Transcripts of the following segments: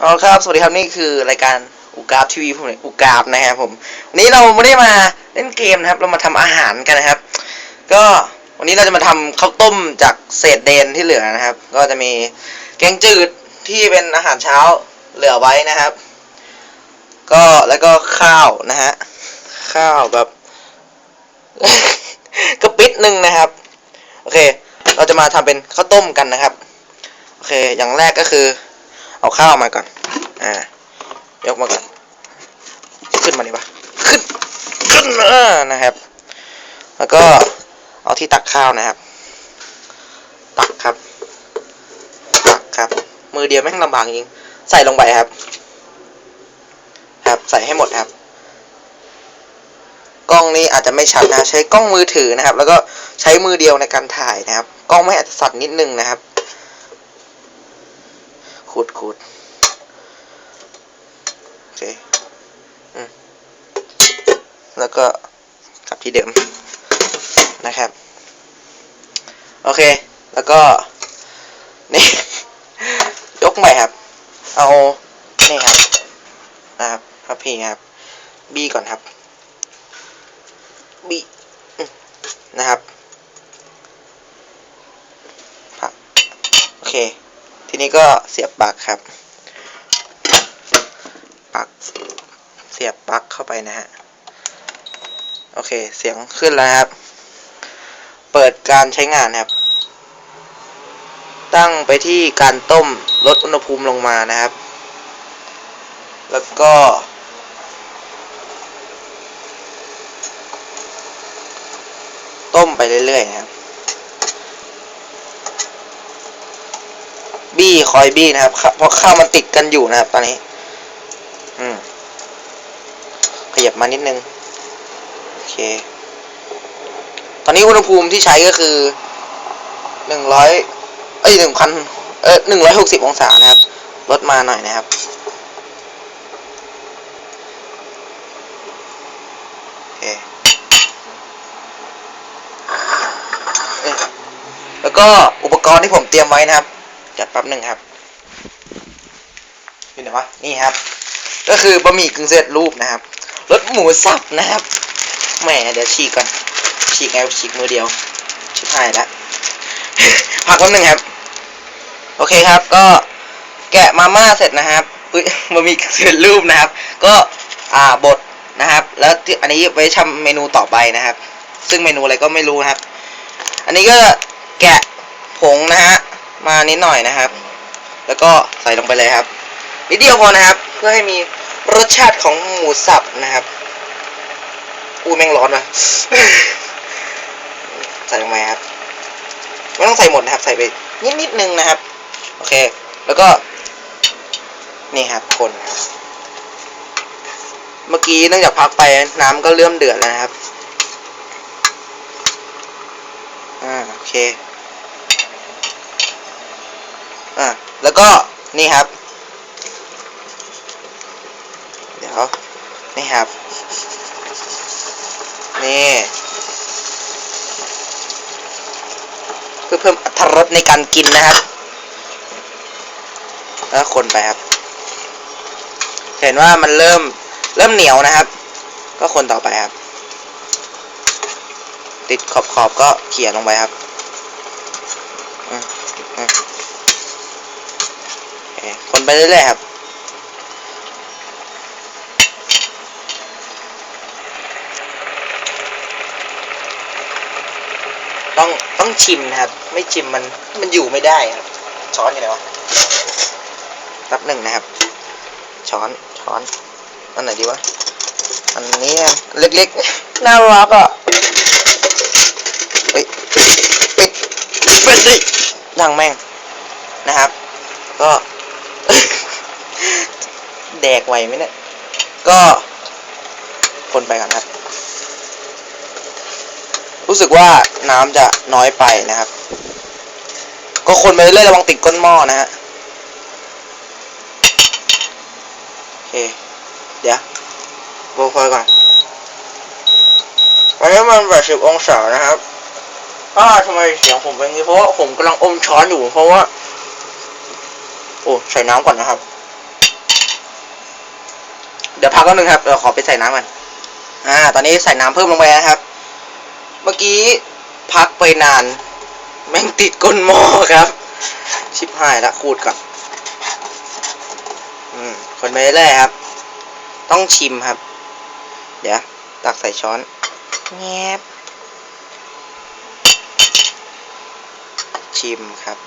เอาละครับ สวัสดีครับนี่คือรายการอุกาบทีวีผมอุกาบนะครับผมวันนี้เราไม่ได้มาเล่นเกมนะครับ เรามาทำอาหารกันนะครับ ก็วันนี้เราจะมาทำข้าวต้มจากเศษเดนที่เหลือนะครับ ก็จะมีแกงจืดที่เป็นอาหารเช้าเหลือไว้นะครับ ก็แล้วก็ข้าวนะฮะข้าวแบบกระปิดหนึ่งนะครับ โอเค เราจะมาทำเป็นข้าวต้มกันนะครับ โอเค อย่างแรกก็คือ เอาข้าวมาก่อน อ่า ยกมาก่อน ขึ้นมาดิปะขึ้น ขึ้นเออนะครับ แล้วก็เอาที่ตักข้าวนะครับ ตักครับ ตักครับ มือเดียวแม่งลำบากจริง ใส่ลงไปครับ ครับ ใส่ให้หมดครับ กล้องนี้อาจจะไม่ชัดนะ ใช้กล้องมือถือนะครับ แล้วก็ใช้มือเดียวในการถ่ายนะครับ กล้องไม่อาจจะสั่นนิดนึงนะครับ ขูดโอเคอแล้วก็กลับที่เดิมนะครับ โอเค แล้วก็ นี่ ยกใหม่ครับ เอา นี่ครับนะครับครับพี่ครับบีก่อนครับบีนะครับ ครับ โอเค ทีนี้ก็เสียบปลั๊กครับปลั๊กเสียบปลั๊กเข้าไปนะฮะ โอเค เสียงขึ้นแล้วครับ เปิดการใช้งานครับ ตั้งไปที่การต้มลดอุณหภูมิลงมานะครับ แล้วก็ต้มไปเรื่อยๆนะครับ บี้คอยบี้นะครับเพราะข้าวมันติดกันอยู่นะครับ ตอนนี้ อืมขยับมานิดนึงโอเค ตอนนี้อุณหภูมิที่ใช้ก็คือหนึ่งร้อยเอ้ยหนึ่งพันเออหนึ่งร้อยหกสิบองศานะครับ ลดมาหน่อยนะครับโอเคแล้วก็อุปกรณ์ที่ผมเตรียมไว้นะครับ จัดแป๊บหนึ่งครับอยู่ไหนวะนี่ครับ ก็คือบะหมี่กึ่งสำเร็จรูปนะครับรสหมูสับนะครับแหมเดี๋ยวฉีกก่อนฉีกแอลฉีกมือเดียวชิบหายแล้วพักแป๊บหนึงครับ โอเคครับก็แกะมาม่าเสร็จนะครับอุ้ยบะหมี่กึ่งสำเร็จรูปนะครับ ก็อ่าบดนะครับ แล้วที่อันนี้ไว้ทำเมนูต่อไปนะครับ ซึ่งเมนูอะไรก็ไม่รู้นะครับ อันนี้ก็แกะผงนะฮะ มานิดหน่อยนะครับ แล้วก็ใส่ลงไปเลยครับ นิดเดียวพอนะครับ เพื่อให้มีรสชาติของหมูสับนะครับอู้แม่งร้อนว่ะใส่ลงไปครับไม่ต้องใส่หมดนะครับ ใส่ไปนิดนิดนึงนะครับ โอเค แล้วก็ นี่ครับคนเมื่อกี้เนื่องจากพักไปน้ำก็เริ่มเดือดแล้วนะครับ อ่า โอเค อ่าแล้วก็นี่ครับ เดี๋ยวนี่ครับ นี่เพื่อเพิ่มอรรถรสในการกินนะครับ แล้วคนไปครับ เห็นว่ามันเริ่มเริ่มเหนียวนะครับ ก็คนต่อไปครับ ติดขอบขอบก็เขี่ยลงไปครับอืมอืมโอเคคน ไปเรื่อยๆครับ ต้องต้องชิมนะครับ ไม่ชิมมันมันอยู่ไม่ได้ครับ ช้อนอยู่ไหนวะแป๊บหนึ่งนะครับ ช้อนช้อนอันไหนดีวะอันนี้อะเล็กๆน่ารักอะเฮ้ยปิดปิดดิยังแม่งนะครับ ก็ แดกไหวไหมเนี่ย ก็คนไปก่อนครับ รู้สึกว่าน้ำจะน้อยไปนะครับ ก็คนไปเรื่อยระวังติดก้นหม้อนะฮะโอเค เดี๋ยวโบคอยก่อนวันนี้มันแปดสิบองศานะครับอ้าทำไมเสียงผมเป็นงี้เพราะว่าผมกำลังอมช้อนอยู่เพราะว่า โอ้ ใส่น้ำก่อนนะครับ ดี๋ยวพักแป๊บนึงครับเดี๋ยวขอไปใส่น้ำกันอ่า ตอนนี้ใส่น้ำเพิ่มลงไปนะครับ เมื่อกี้พักไปนาน แม่งติดก้นหม้อครับ ชิบหายละขูดก่อนอืมคนไปเรื่อยๆครับ ต้องชิมครับ เดี๋ยว ตักใส่ช้อนแงบชิมครับ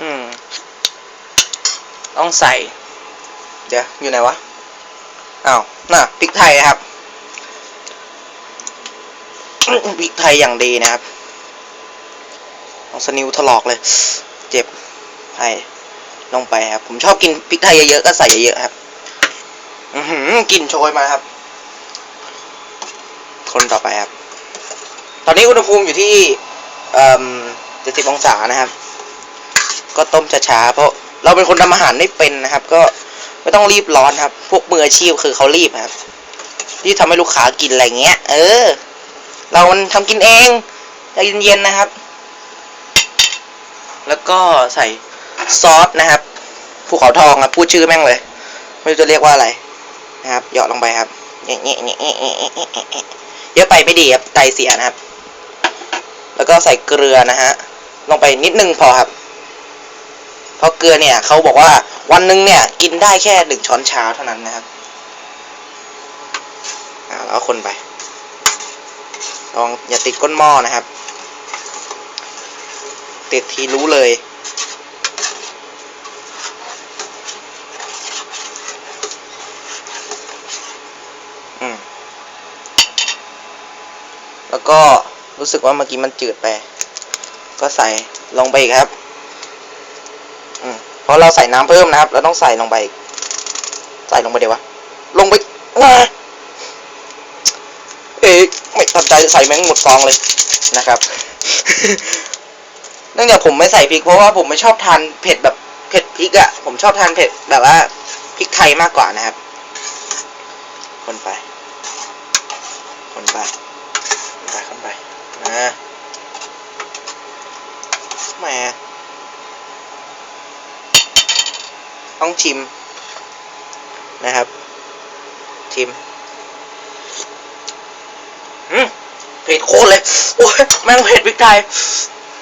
อืม ต้องใส่ เดี๋ยวอยู่ไหนวะอ้าวน่ะพริกไทยนะครับพริกไทยอย่างดีนะครับเอาสนิวถลอกเลย เจ็บไผ่ลงไปครับ ผมชอบกินพริกไทยเยอะๆก็ใส่เยอะๆครับ อือหือกินโชยมาครับ คนต่อไปครับ ตอนนี้อุณหภูมิอยู่ที่เอ่อเจ็ดสิบองศานะครับ ก็ต้มช้าๆเพราะเราเป็นคนทำอาหารไม่เป็นนะครับ ก็ ไม่ต้องรีบร้อนครับ พวกมืออาชีพคือเขารีบครับที่ทำให้ลูกค้ากินอะไรเงี้ย เออ เรามันทำกินเองใจเย็นๆนะครับ แล้วก็ใส่ซอสนะครับภูเขาทองครับพูดชื่อแม่งเลย ไม่รู้จะเรียกว่าอะไรนะครับเหยาะลงไปครับเงี้ยเงี้ยเยอะไปไม่ดีครับไตเสียนะครับ แล้วก็ใส่เกลือนะฮะลงไปนิดนึงพอครับ เพราะเกลือเนี่ยเขาบอกว่าวันหนึ่งเนี่ยกินได้แค่หนึ่งช้อนชาเท่านั้นนะครับอ่าแล้วคนไป ลองอย่าติดก้นหม้อนะครับ ติดทีรู้เลย อืม แล้วก็รู้สึกว่าเมื่อกี้มันจืดไป ก็ใส่ลงไปอีกครับ เพราะเราใส่น้ำเพิ่มนะครับ เราต้องใส่ลงไปใส่ลงไปเดี๋ยววะ ลงไปว้าเอ๊ะไม่ตัดใจใส่แม่งหมดฟองเลยนะครับเนื่องจากผมไม่ใส่พริกเพราะว่าผมไม่ชอบทานเผ็ดแบบเผ็ดพริกอะ่ะ ผมชอบทานเผ็ดแบบว่าพริกไทยมากกว่านะครับ คนไป คนไป คนไปคนไปนะแหม ต้องชิมนะครับ ชิมอืมเผ็ดโคตรเลยโอ้ยแม่งเผ็ดพริกไทย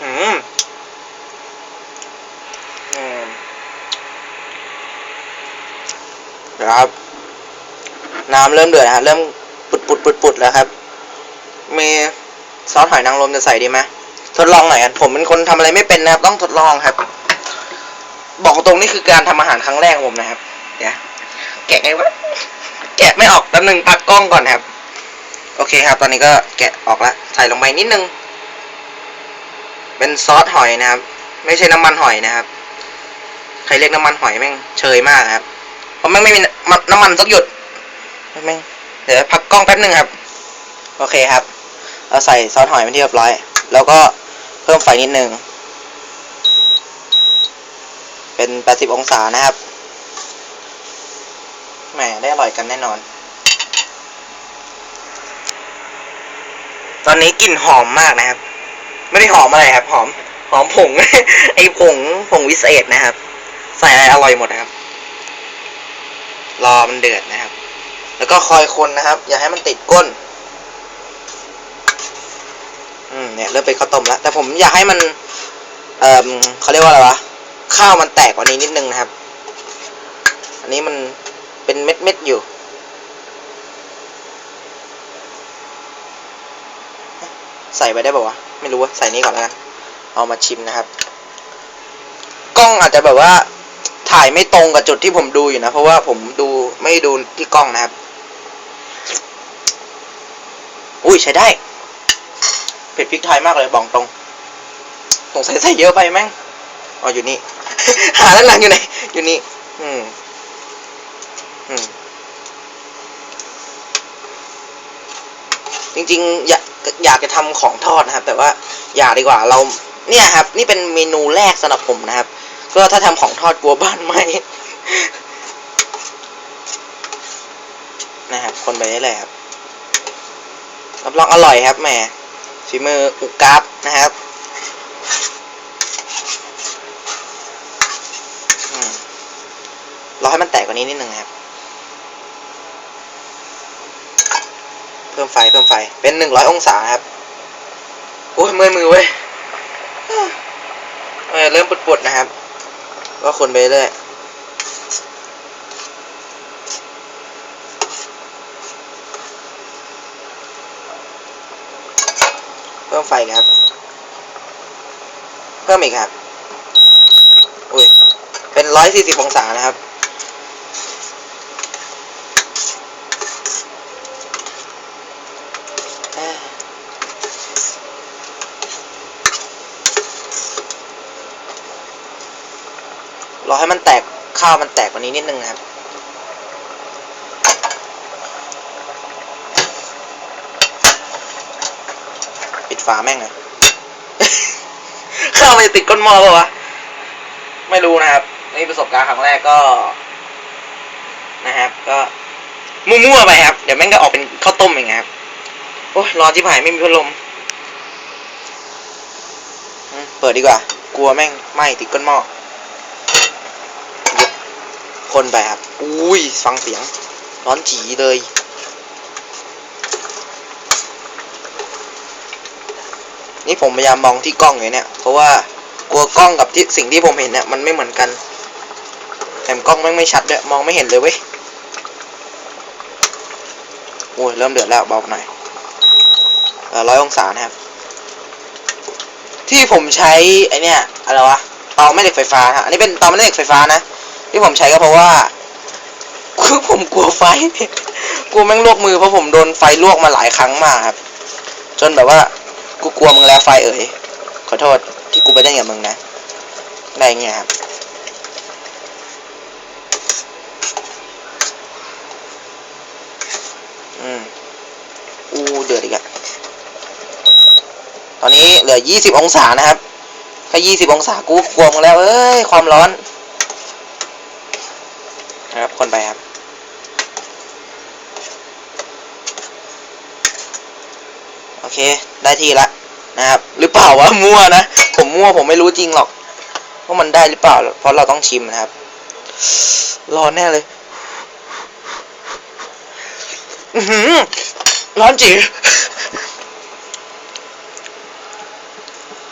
อืมอืมครับ น้ำเริ่มเดือดนะฮะเริ่มปุดปุดปุดปุดแล้วครับ มีซอสหอยนางรมจะใส่ดีไหมทดลองหน่อยกันผมเป็นคนทำอะไรไม่เป็นนะครับ ต้องทดลองครับ บอกตรงนี่คือการทำอาหารครั้งแรกของผมนะครับ เดี๋ยวแกะไงวะ แกะไม่ออกแป๊บนึงพักกล้องก่อนครับ โอเคครับ ตอนนี้ก็แกะออกแล้วใส่ลงไปนิดนึง เป็นซอสหอยนะครับ ไม่ใช่น้ำมันหอยนะครับ ใครเรียกน้ำมันหอยแม่งเชยมากครับ เพราะแม่งไม่มีน้ำน้ำมันสักหยดแม่งเดี๋ยวพักกล้องแป๊บนึงครับ โอเคครับ เราใส่ซอสหอยเป็นที่เรียบร้อย แล้วก็เพิ่มไฟนิดนึง เป็น 80 องศานะครับแหมได้อร่อยกันแน่นอน ตอนนี้กลิ่นหอมมากนะครับ ไม่ได้หอมอะไรครับ หอม หอมผง ไอผงผงวิเศษนะครับ ใส่อะไรอร่อยหมดนะครับ รอมันเดือดนะครับ แล้วก็คอยคนนะครับ อย่าให้มันติดก้น อืมเนี่ยเริ่มเป็นข้าวต้มแล้ว แต่ผมอยากให้มัน เอ่อเขาเรียกว่าอะไรวะ ข้าวมันแตกกว่านี้นิดนึงนะครับ อันนี้มันเป็นเม็ดเม็ดๆอยู่ ใส่ไปได้ป่าวะ ไม่รู้ว่าใส่นี้ก่อนแล้วกัน เอามาชิมนะครับ กล้องอาจจะแบบว่าถ่ายไม่ตรงกับจุดที่ผมดูอยู่นะ เพราะว่าผมดูไม่ดูที่กล้องนะครับ อุ้ยใช้ได้เผ็ดพริกไทยมากเลยบอกตรงสงสัยใส่เยอะไปแม่งอ๋ออยู่นี่ หาแล้วหลังอยู่ไหน อยู่นี่ อืม อืม จริงๆ อยากอยากจะทำของทอดนะครับ แต่ว่าอย่าดีกว่าเรา เนี่ยครับ นี่เป็นเมนูแรกสำหรับผมนะครับ ก็ถ้าทำของทอดกลัวบ้านไหมนะครับ คนไปได้เลยครับรับรองอร่อยครับแหมฝีมืออุกกราฟนะครับอืม รอให้มันแตกกว่านี้นิดหนึ่งครับ เพิ่มไฟเพิ่มไฟเป็นหนึ่งร้อยองศาครับโอ้ยเมื่อยมือเว้ยเออเริ่มปวดๆนะครับ ก็คนไปเรื่อยเพิ่มไฟครับเพิ่มอีกครับ อุ้ย เป็นร้อยสี่สิบองศานะครับ รอ ให้มันแตกข้าวมันแตกกว่านี้นิดนึงนะครับปิดฝาแม่งเลยข้าวมันจะติดก้นหม้อเปล่าวะไม่รู้นะครับนี่ประสบการณ์ครั้งแรกก็นะครับ ก็มั่วๆไปครับ เดี๋ยวแม่งก็ออกเป็นข้าวต้มเองครับโอ้ยร้อนชิบหายไม่มีพัดลมอืมเปิดดีกว่า กลัวแม่งไหม้ติดก้นหม้อ คนไปครับ อุ้ยฟังเสียง ร้อนจีเลย นี่ผมพยายามมองที่กล้องอยู่เนี่ย เพราะว่ากลัวกล้องกับที่สิ่งที่ผมเห็นเนี่ยมันไม่เหมือนกันแถมกล้องแม่งไม่ชัดด้วยมองไม่เห็นเลยเว้ยโอ้ยเริ่มเดือดแล้วเบาหน่อยร้อยองศานะครับ ที่ผมใช้ไอเนี่ยอะไรวะเตาแม่เหล็กไฟฟ้าฮะอันนี้เป็นเตาแม่เหล็กไฟฟ้านะ ที่ผมใช้ก็เพราะว่าคือผมกลัวไฟ กลัวแม่งลวกมือเพราะผมโดนไฟลวกมาหลายครั้งมากครับ จนแบบว่า กูกลัวมึงแล้วไฟเอ่ยขอโทษที่กูไปได้กับมึงนะได้เงี้ยครับอืมอูเดือดอีกอะตอนนี้เหลือยี่สิบองศานะครับแค่ยี่สิบองศากูกลัวมึงแล้ว เอ้ยความร้อน นะครับ คนไปครับ โอเค ได้ที่ละนะครับ หรือเปล่าวะมั่วนะ ผมมั่วผมไม่รู้จริงหรอกว่ามันได้หรือเปล่า เพราะเราต้องชิมนะครับ ร้อนแน่เลยอือหือร้อนจี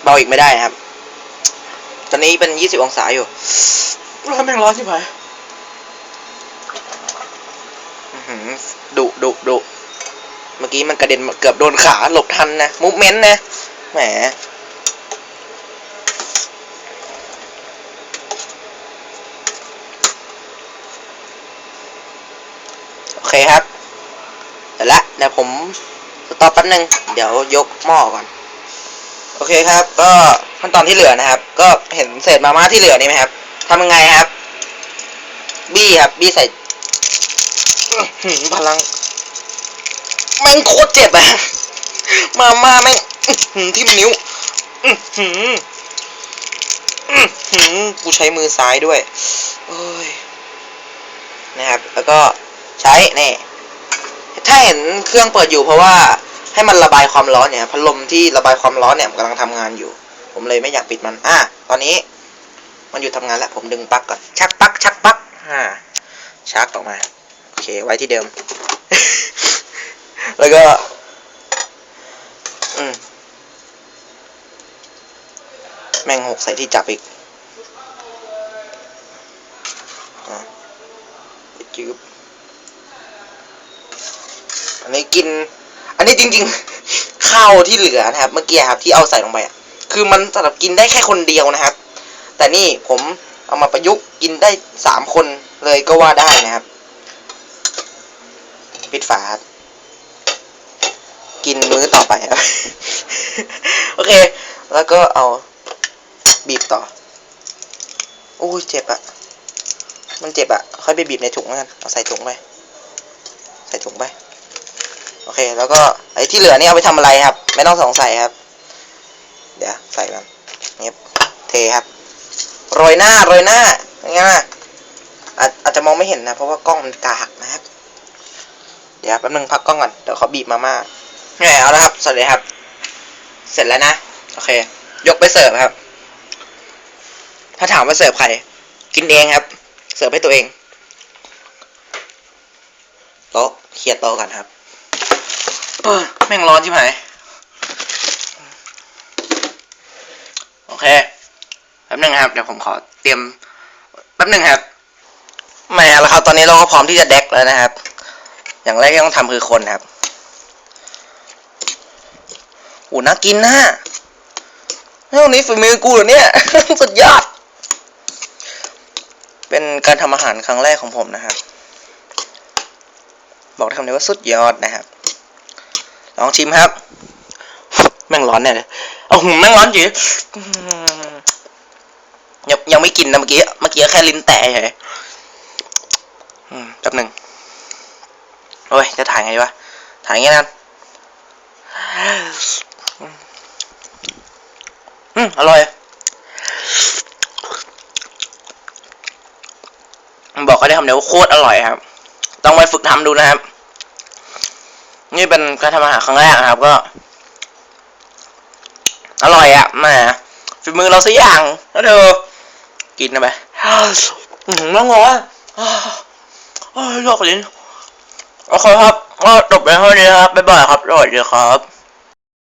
เบาอีกไม่ได้นะครับ ตอนนี้เป็นยี่สิบองศาอยู่ ร้อนแม่งร้อนที่ไหน ดุดุดุเมื่อกี้มันกระเด็นเกือบโดนขาหลบทันนะมูฟเมนต์นะแหมโอเคครับเดี๋ยวละเดี๋ยวผมสต็อปแป๊บนึง เดี๋ยวยกหม้อก่อน โอเคครับ ก็ขั้นตอนที่เหลือนะครับ ก็เห็นเศษมาม่าที่เหลือนี่ไหมครับทำยังไงครับ บี้ครับ บี้ใส่ พลัง แม่งโคตรเจ็บอะมาม่าแม่งอื้อหือทิ่มนิ้วหืออื้อหือกูใช้มือซ้ายด้วยเอ้ยนะครับ แล้วก็ใช้นี่ถ้าเห็นเครื่องเปิดอยู่เพราะว่าให้มันระบายความร้อนเนี่ย พัดลมที่ระบายความร้อนเนี่ยกำลังทำงานอยู่ ผมเลยไม่อยากปิดมัน อะ ตอนนี้ มันหยุดทำงานแล้ว ผมดึงปลั๊กก่อน ชักปลั๊กชักปลั๊กอ่าชักออกมา เค ไว้ที่เดิม แล้วก็ อืม แม่งหกใส่ที่จับอีกอะจืบอันนี้กิน อันนี้จริง ๆ ข้าวที่เหลือนะครับ เมื่อกี้ครับที่เอาใส่ลงไปอะ คือมันสำหรับกินได้แค่คนเดียวนะครับ แต่นี่ผมเอามาประยุกต์กินได้สามคนเลยก็ว่าได้นะครับ ปิดฝาครับ กินมื้อต่อไปครับ โอเค แล้วก็เอาบีบต่อโอ้ยเจ็บอะมันเจ็บอะค่อยไปบีบในถุงแล้วกันเอาใส่ถุงไป ใส่ถุงไป โอเค แล้วก็ไอ้ที่เหลือนี่เอาไปทำอะไรครับ ไม่ต้องสงสัยครับ เดี๋ยวใส่มันเนี่ครับเทครับ โรยหน้า โรยหน้าอย่างเงี้ยอาจอาจจะมองไม่เห็นนะ เพราะว่ากล้องมันกากนะครับ เดี๋ยวแป๊บนึงพักกล้องก่อน เดี๋ยวเขอบีบมาม่าแหมเอาละครับเสร็จเลยครับ เสร็จแล้วนะ โอเค ยกไปเสิร์ฟครับ ถ้าถามว่าเสิร์ฟใคร กินเองครับ เสิร์ฟให้ตัวเองโต๊ะเคลียร์โต๊ะกันครับเอ้ยแม่งร้อนใช่ไหมโอเคแป๊บหนึงครับ เดี๋ยวผมขอเตรียมแป๊บหนึงครับแหม่แล้วครับ ตอนนี้เราก็พร้อมที่จะแดกแล้วนะครับ อย่างแรกที่ต้องทำคือคนครับโอ้น่ากินนะเฮ้ยวันนี้ฝีมือกูเหรอเนี่ย สุดยอด เป็นการทำอาหารครั้งแรกของผมนะครับ บอกได้คำเดียวว่าสุดยอดนะครับ ลองชิมครับ แม่งร้อนแน่เลยเอ้าหูแม่งร้อนจริงอื้อหือยังยังไม่กินนะเมื่อกี้ เมื่อกี้แค่ลิ้นแตะเฉยอืมแป๊บหนึ่งโอ้ย จะถ่ายไงวะ ถ่ายไงนั้นอืม อร่อย บอกเขาได้คำเดียวว่าโคตรอร่อยครับ ต้องไปฝึกทำดูนะครับ นี่เป็นการทำอาหารครั้งแรกนะครับ ก็ อร่อยอะ่ะแหมฝีมือเราสักอย่างแล้วเธอกินนะไปอืมแล้วงงอะอ้าวชอบลิ้น โอเคครับ ก็จบไปเท่านี้ครับ บ๊ายบายครับสวัสดีครับ